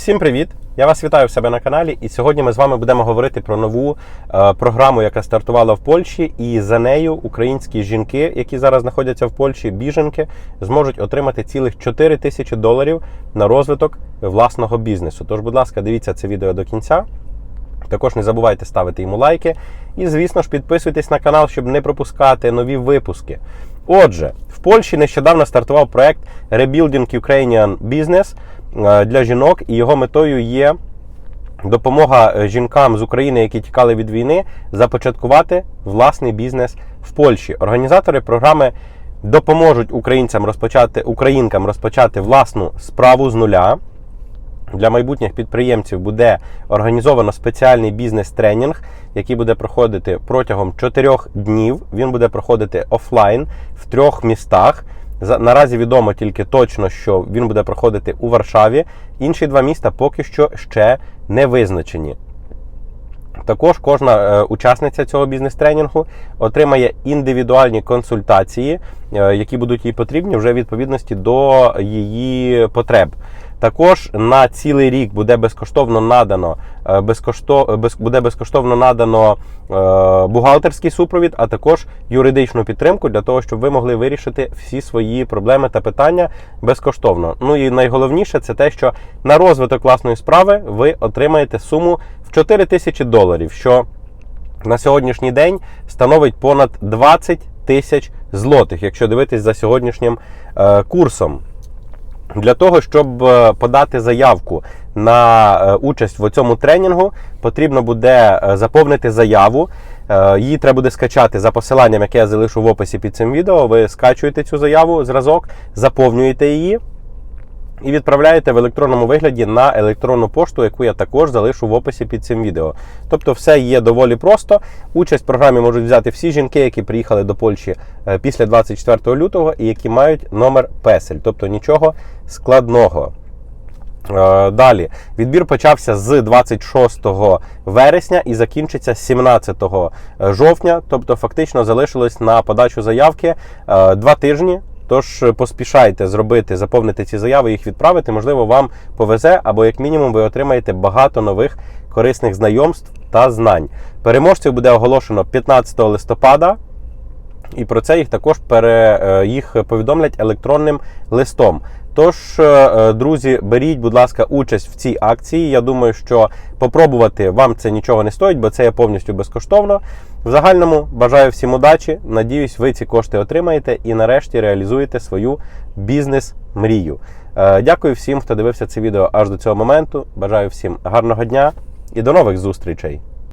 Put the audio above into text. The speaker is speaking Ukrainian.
Всім привіт! Я вас вітаю в себе на каналі. І сьогодні ми з вами будемо говорити про нову е, програму, яка стартувала в Польщі, і за нею українські жінки, які зараз знаходяться в Польщі, біженки, зможуть отримати цілих 4 тисячі доларів на розвиток власного бізнесу. Тож, будь ласка, дивіться це відео до кінця. Також не забувайте ставити йому лайки. І, звісно ж, підписуйтесь на канал, щоб не пропускати нові випуски. Отже, в Польщі нещодавно стартував проект Rebuilding Ukrainian Business для жінок, і його метою є допомога е, жінкам з України, які тікали від війни, започаткувати власний бізнес в Польщі. Організатори програми допоможуть українцям розпочати українкам розпочати власну справу з нуля. Для майбутніх підприємців буде організовано спеціальний бізнес-тренінг, який буде проходити протягом 4 днів. Він буде проходити офлайн в трьох містах. Наразі відомо тільки точно, що він буде проходити у Варшаві. Інші два міста поки що ще не визначені. Також кожна е, учасниця цього бізнес-тренінгу отримає індивідуальні консультації, е, які будуть їй потрібні вже в відповідності до її потреб. Також на цілий рік буде безкоштовно надано е, безкошто, без, буде безкоштовно надано е, бухгалтерський супровід, а також юридичну підтримку для того, щоб ви могли вирішити всі свої проблеми та питання безкоштовно. Ну і найголовніше це те, що на розвиток власної справи ви отримаєте суму в 4 тисячі доларів, що на сьогоднішній день становить понад 20 тисяч злотих, якщо дивитись за сьогоднішнім е, курсом. Для того, щоб е, подати заявку на е, участь в цьому тренінгу, потрібно буде е, заповнити заяву. Її треба буде скачати за посиланням, яке я залишу в описі під цим відео. Ви скачуєте цю заяву, зразок, заповнюєте її і відправляєте в електронному вигляді на електронну пошту, яку я також залишу в описі під цим відео. Тобто, все є доволі просто. Участь в програмі можуть взяти всі жінки, які приїхали до Польщі е, після 24 лютого і які мають номер песель, тобто нічого складного. Е, Далі відбір почався з 26 вересня і закінчиться 17 жовтня. Тобто, фактично залишилось на подачу заявки е, два тижні. Тож поспішайте зробити, заповнити ці заяви, їх відправити. Можливо, вам повезе, або як мінімум ви отримаєте багато нових корисних знайомств та знань. Переможців буде оголошено 15 листопада. І про це їх також пере, е, їх повідомлять електронним листом. Тож, е, е, друзі, беріть, будь ласка, участь в цій акції. Я думаю, що попробувати вам це нічого не стоїть, бо це є повністю безкоштовно. В загальному бажаю всім удачі. Надіюсь, ви ці кошти отримаєте і нарешті реалізуєте свою бізнес-мрію. Е, Дякую всім, хто дивився це відео аж до цього моменту. Бажаю всім гарного дня і до нових зустрічей!